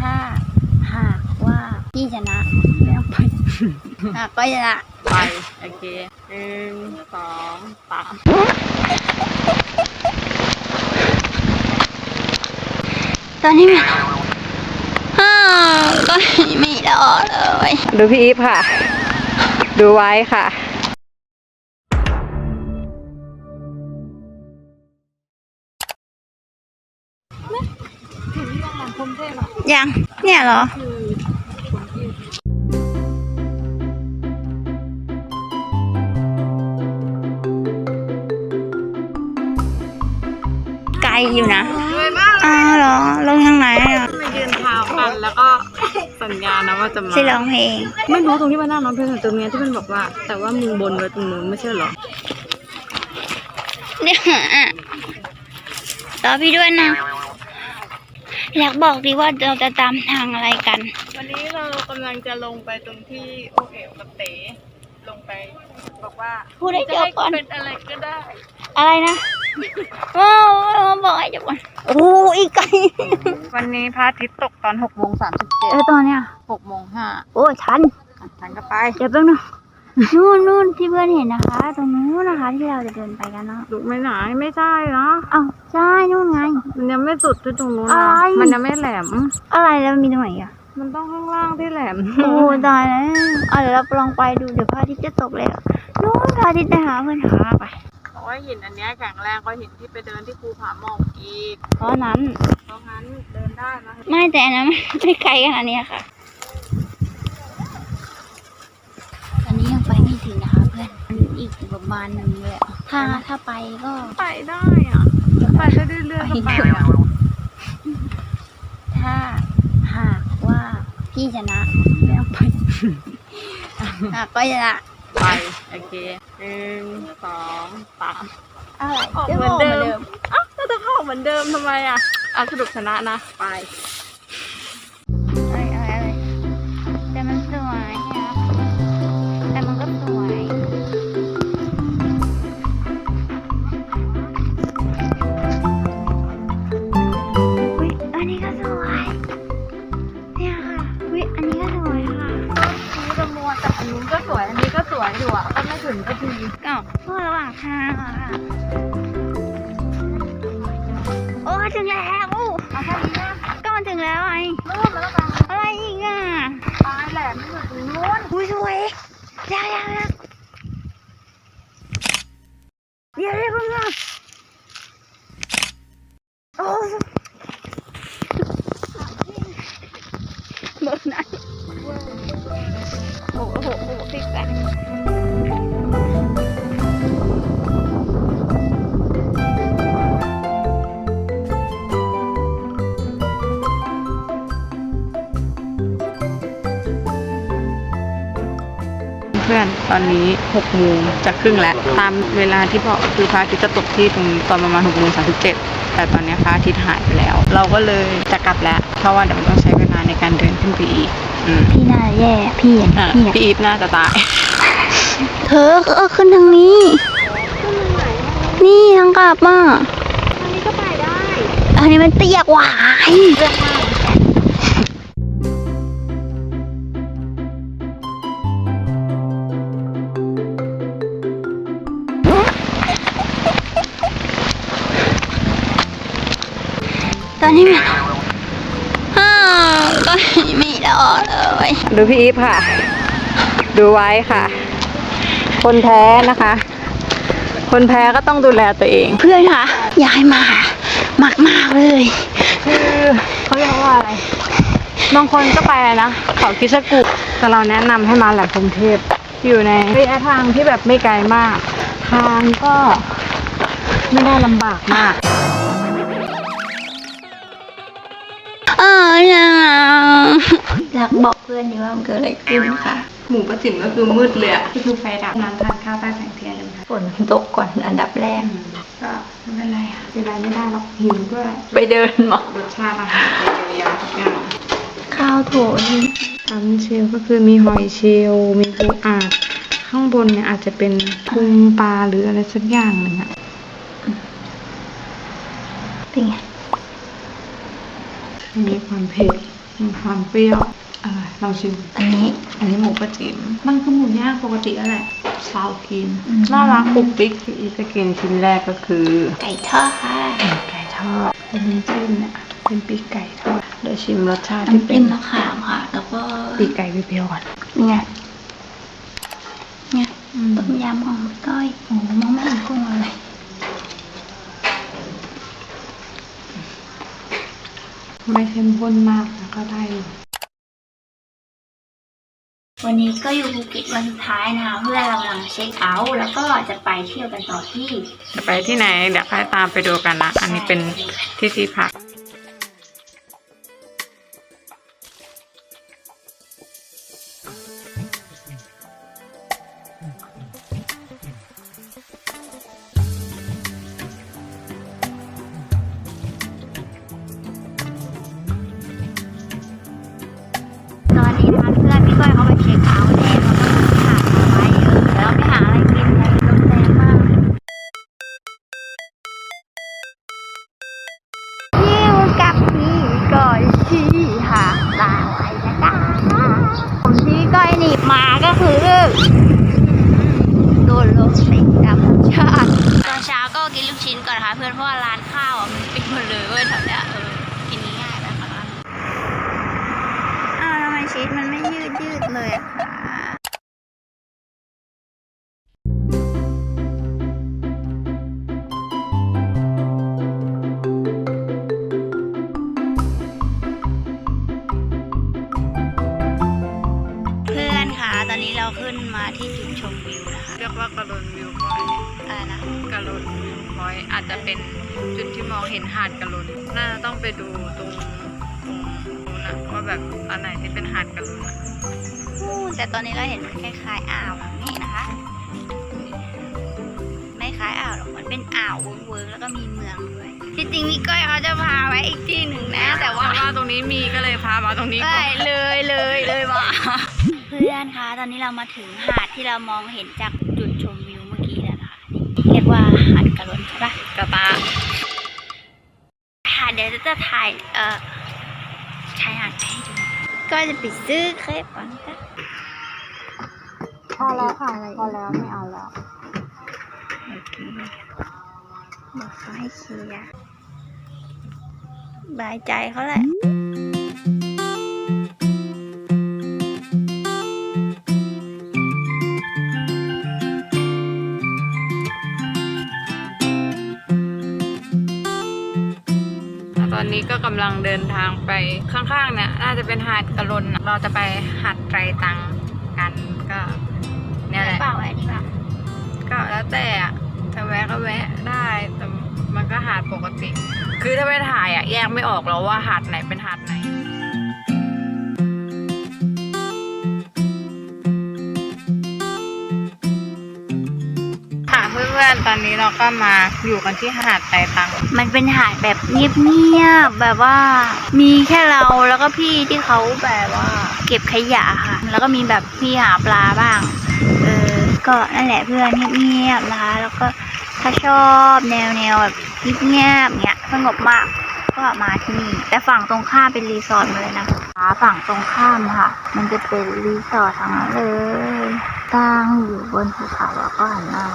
ถ้าหากว่าพี่ชนะไม่ต้องไปหากก็ชนะไปโอเคหนึ่งสองสามตอนนี้ไม่ฮ่าก็ไม่รอดเลย ดูพี่อีฟค่ะ ดูไว้ค่ะ ยัง เนี่ยเหรอไกลอยู่นะเลยมากอ้าวเหรอ ลงทางไหนอะมายืนเท้ากันแล้วก็สัญญานะว่าจะมาสิร้องเพลง ไม่รู้ตรงที่มันนั่งน้องเพลงตรงเนี้ยที่มันบอกว่า แต่ว่ามึงบนไว้ตรงนู้นไม่ใช่เหรอเนี่ยอะรอพี่ด้วยนะ อยากบอกดีว่าเราจะตามทางอะไรกัน วันนี้เรากำลังจะลงไปตรงที่โอเอ๋วกับเต๋ลงไป บอกว่าพูดให้จบก่อน จะให้เป็นอะไรก็ได้อะไรนะโอ้บอกให้จบก่อนโอ้อีกไกลวันนี้พระอาทิตย์ตกตอนหกโมงสามสิบเจ็ดเออตอนเนี้ยหกโมงห้าโอ้ชันทันก็ไป เดี๋ยวแป๊บนึง นู่นนู่นที่เพื่อนเห็นนะคะ ตรงนู้นนะคะ ที่เราจะเดินไปกันเนาะ ดูไม่ไหนไม่ใช่นะอ้าวใช่นู่นไง มันยังไม่สุดที่ตรงนู้นอะนะไร มันยังไม่แหลม อะไรแล้วมันมีตรงไหนอะมันต้องข้างล่างที่แหลมโอ้ตายแล้วเอาเดี๋ยวเราลองไปดูเดี๋ยวพระอาทิตย์จะตกแล้วนู่นพระอาทิตย์นะคะเพื่อนหาไป บอกว่าหินอันเนี้ยแข็งแรงกว่าหินที่ไปเดินที่ภูผาหมอกอีกเพราะนั้น เพราะงั้นเดินได้นะไม่แต่อันนั้นไม่ไกลขนาดนี้ค่ะ ตอนนี้ยังไปไม่ถึงนะคะเพื่ อนมันอีกประมาณหนึ่งเลยอะถ้าถ้าไปก็ไปได้อะไปได้เรื่อยๆก็ไปอะถ้าหากว่าพี่ชนะไม่ต้องไปหากก็ชนะไปโอเคหนึ่งสองสามอะไรออกเหมือนเดิมอ้าวก็ต้องออกเหมือนเดิมทำไมอะอะสรุปชนะนะไป สวย อันนี้ก็สวยอยู่อะ ก็ไม่ถึงก็ทีก็ก็ระหว่างทางอะค่ะ โอ้ถึงแล้วอู้เอาแค่นี้นะก็มันถึงแล้วไงนู่นแล้วกันอะไรอีกอะตายแหลมไม่ถึงตรงนู้นอุ้ยสวยเดี๋ยวเดี๋ยวเดี๋ยวเดี๋ยวเดี๋ยวเพิ่งมาโอ้ ตอนนี้หกโมงจะครึ่งแล้ว ตามเวลาที่บอกคือพระอาทิตย์จะตกที่ตรงตอนประมาณหกโมงสามสิบเจ็ดแต่ตอนนี้พระอาทิตย์หายไปแล้ว เราก็เลยจะกลับแล้ว เพราะว่าเดี๋ยวมันต้องใช้เวลาในการเดินขึ้นไปอีกอืมพี่น่าแย่พี่อะอะพี่อะพี่อีฟน่าจะตาย เธอก็ขึ้นทางนี้ นี่ทางกลับมาอันนี้ก็ไปได้ อันนี้มันเตี้ยกว่าเรื่องมาก นนี้ไม่ฮ่าก็ไม่รอดเลยดูพี่อีฟค่ะ ดูไว้ค่ะ คนแพ้นะคะ คนแพ้ก็ต้องดูแลตัวเอง เพื่อนค่ะย้ายมามากมากๆเลยคือเขาเรียกว่าอะไรบางคนก็ไปอะไรนะเขาคิดสกุแต่เราแนะนำให้มาแหลมพรหมเทพอยู่ในระยะทางที่แบบไม่ไกลมาก ทางก็ไม่ได้ลำบากมาก เออนะอยากบอกเพื่อนดีว่ามันเกิดอะไรขึ้นค่ะ หมูประจิ๋มก็คือมืดเลยอะก็คือไฟดับนั้นทานข้าวใต้แสงเทียนกันค่ะฝนตกก่อนอันดับแรก ก็ไม่เป็นไรค่ะเสียดายไม่ได้หรอกหิวด้วยไปเดินหมอรสชาติอาหารเป็นเยียวยาทุกอย่างข้าวโถนี่อันเชลก็คือมีหอยเชลล์มีปูอาดข้างบนเนี่ยอาจจะเป็นพุงปลาหรืออะไรสักอย่างหนึ่งอะเป็นไง มีความเผ็ด มีความเปรี้ยวอร่อยลองชิม อันนี้ อันนี้หมูกระจิ๋มมันคือหมูย่างปกติแล้วแหละชาวกินอืมน่ารักปุกปิ๊กที่อีจะกินชิ้นแรกก็คือ ไก่ทอดค่ะ ไก่ทอดเป็นน้ำจิ้มเนี่ย เป็นปีกไก่ทอดเดี๋ยวชิมรสชาติที่น้ำเป็จิ้นมมะขามค่ะ แล้วก็ปีกไก่เปรี้ยวๆก่อนเนี่ยเนี่ยต้มยำของก้อยโอ้โหมองไม่เห็นกุ้งอะไไม่เข้มข้นมากนะก็ได้อยู่วันนี้ก็อยู่ภูเก็ตวันสุดท้ายนะคะเพื่อนเรากำลังเช็คเอาท์แล้วก็จะไปเที่ยวกันต่อที่ จะไปที่ไหนเดี๋ยวให้ตามไปดูกันนะ อันนี้เป็นที่ที่พัก เขาไปเช็คเอาท์แล้วแล้วก็หาอะไรเออแล้วไปหาอะไรกินในโรงแรมบ้างยิ้วกับพี่ก้อยที่หาดาไอ้นะจ๊ะผมที่ก้อยหนีบมาก็คือโดนลมสิงธรรมชาติตอนเช้าก็กินลูกชิ้นก่อนนะคะเพื่อนเพราะว่าร้านข้าวอะมันปิดหมดเลยเว้ยแถวเนี้ยเออกินง่ายๆแบบนั้น อ้าวทำไม ชีสมันไม่ยืดยืดๆเลยอะคะเพื่อนค่ะตอนนี้เราขึ้นมาที่จุดชมวิวนะคะ เรียกว่ากระโดนวิวพอยต์อะไรนะกระโดนวิวพอยต์อาจจะเป็นจุดที่มองเห็นหาดกระโดนน่าจะต้องไปดูตรง แบบอันไหนที่เป็นหาดกระโดนอะอู้แต่ตอนนี้เราเห็นมันคล้ายๆอ่าวนี่นะคะ ไม่คล้ายอ่าวหรอกมันเป็นอ่าวเวิร์กๆแล้วก็มีเมืองด้วยที่จริงนี่ก้อยเขาจะพาไว้อีกที่หนึ่งนะ แต่ว่าว่าตรงนี้มีก็เลยพามาตรงนี้ก่ได้อนเลยเลยเลยว่ะเพื่อนคะตอนนี้เรามาถึงหาดที่เรามองเห็นจากจุดชมวิวเมื่อกี้แล้วนะคะเรียกว่าหาดกระลนใช่ปะกระตาหาดเดี๋ยวจะถ่ายเอ่อ ชายหาดให้ดูก็จะไปซื้อเครปก่อนจ้ะพอแล้วค่ะพอแล้วไม่เอาแล้วโอเคบอกเขาให้เคลียร์บายใจเขาแหละ อนนี้ก็กำลังเดินทางไปข้างๆเนี่ยน่าจะเป็นหาดกระลนน่ะเราจะไปหาดไตรตังกันก็เนี่ยแหละเปล่าไอ้นี่เปล่าก็แล้วแต่อะจะแวะก็แวะได้แต่มันก็หาดปกติ คือถ้าไปถ่ายอะแยกไม่ออกแล้วว่าหาดไหนเป็นหาด พื่อนๆ ตอนนี้เราก็มาอยู่กันที่หาดไตตัง มันเป็นหาดแบบเงียบๆแบบว่า มีแค่เราแล้วก็พี่ที่เขาแบบว่า เก็บขยะค่ะ แล้วก็มีแบบพี่หาปลาบ้าง เออ ก็นั่นแหละเพื่อนเงียบๆนะคะ แล้วก็ถ้าชอบแนวแนวแบบเงียบๆเงี้ยสงบมากก็มาที่นี่ แต่ฝั่งตรงข้ามเป็นรีสอร์ทเลยนะ ฝั่งตรงข้ามค่ะ มันจะเป็นรีสอร์ททั้งนั้นเลยตั้งอยู่บนภูเขาแล้วก็หันหน้า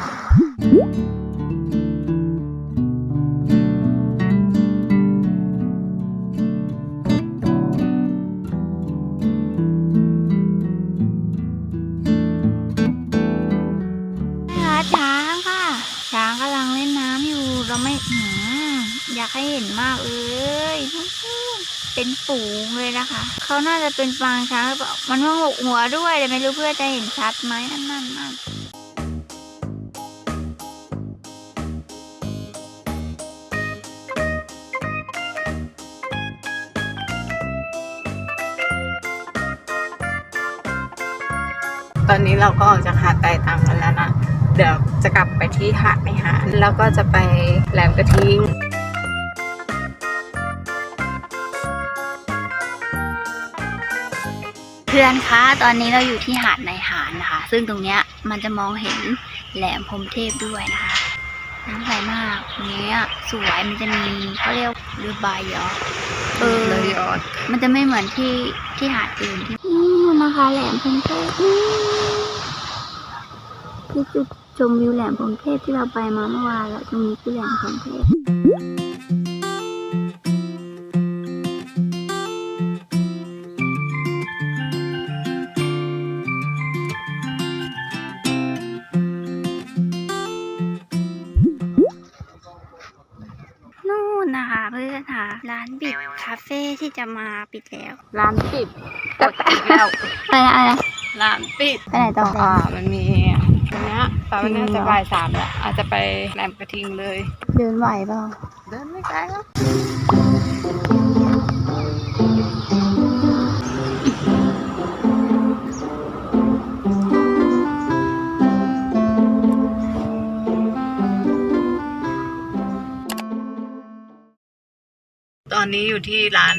นะคะช้างค่ะ ช้างกำลังเล่นน้ำอยู่ เราไม่อยากให้เห็นมากเลย เป็นฝูงเลยนะคะเขาน่าจะเป็นฟางช้างหรือเปล่ามันว่าหกหัวด้วยแต่ไม่รู้เพื่อนจะเห็นชัดไหมนั่นนั่นนั่นตอนนี้เราก็ออกจากหาดไตรตังกันแล้วนะ เดี๋ยวจะกลับไปที่หาดในหาดแล้วก็จะไปแหลมกระทิง พื่อนคะ ตอนนี้เราอยู่ที่หาดในหาดนะคะ ซึ่งตรงเนี้ยมันจะมองเห็นแหลมพรหมเทพด้วยนะคะ น้ำใสมากตรงเนี้ยสวย มันจะมีเขาเรียกเรือใบเหรอเออเลยยอดมันจะไม่เหมือนที่ที่หาดอื่นที่นี่นะคะแหลมพรหมเทพนี่คือจุดชมวิวแหลมพรหมเทพที่เราไปมาเมื่อวานแล้วตรงนี้คือแหลมพรหมเทพ ร้านปิดคาเฟ่ที่จะมาปิดแล้วร้านปิดกดอีกแล้วอะไรนะอะไรนะร้านปิด ไปไหนต่ออ่ามันมีตรงเนี้ยตอนนี้จริงเหรอจะบ่ายสามแล้วอาจจะไปแหลมกระทิงเลย เดินไหวเปล่า เดินไม่ไกลครับ อนนี้อยู่ที่ร้าน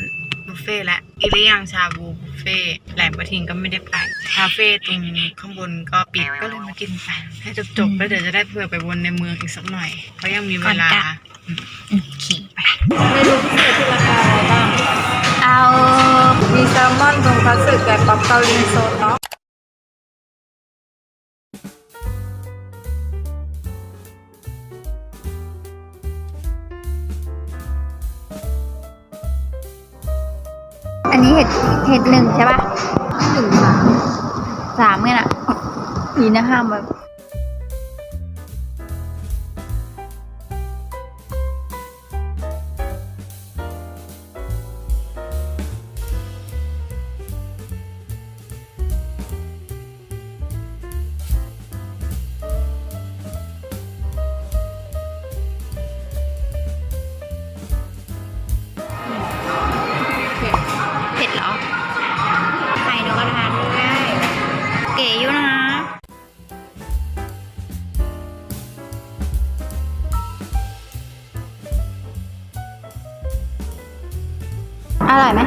บุฟเฟ่ต์และอิริยังชาบูบุฟเฟ่ต์แหลมกระทิงก็ไม่ได้ไปคาเฟ่ตรงข้างบนก็ปิดก็เลยมากินไปให้จบๆแล้วเดี๋ยวจะได้เผื่อไปวนในเมืองอีกสักหน่อยเพราะยังมีเวลาขี่ไป เมนูพิเศษที่ราคาอะไรบ้าง เอา มีแซลมอนทงคัตสึไก่ป๊อปเกาหลีโซนเนาะ เห็ดเห็ดหนึ่งใช่ปะหนึ่งสามสามไงน่ะอีนะห้ามแบบ อร่อยไหม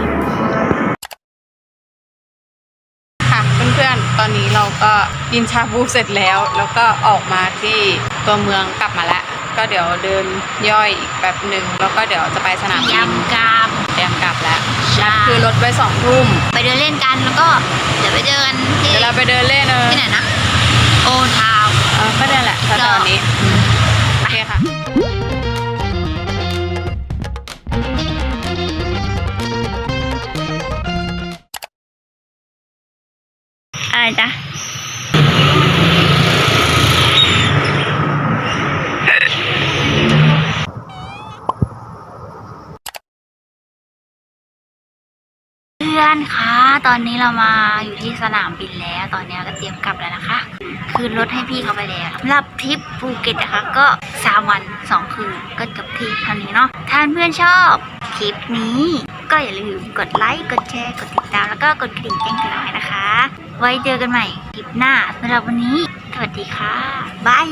ค่ะเพื่อนๆ ตอนนี้เราก็กินชาบูเสร็จแล้ว แล้วก็ออกมาที่ตัวเมืองกลับมาแล้วก็เดี๋ยวเดินย่อยอีกแป๊บหนึ่งแล้วก็เดี๋ยวจะไปสนามบินยำกามเตรียมกลับแล้วใช่นัดคือรถไว้สองทุ่มไปเดินเล่นกันแล้วก็เดี๋ยวไปเจอกันที่เดี๋ยวเราไปเดินเล่นเออที่ไหนนะ โอทาวเออก็ได้แหละแถวๆนี้ เพื่อนคะตอนนี้เรามาอยู่ที่สนามบินแล้ว ตอนนี้ก็เตรียมกลับแล้วนะคะ คืนรถให้พี่เขาไปแล้วสำหรับทริปภูเก็ตนะคะก็สามวันสองคืนก็จบที่เท่านี้เนาะถ้าเพื่อนชอบคลิปนี้ ก็อย่าลืมกดไลค์กดแชร์กดติดตามแล้วก็กดกระดิ่งแจ้งเตือนไว้นะคะ ไว้เจอกันใหม่คลิปหน้าสำหรับวันนี้ สวัสดีค่ะบาย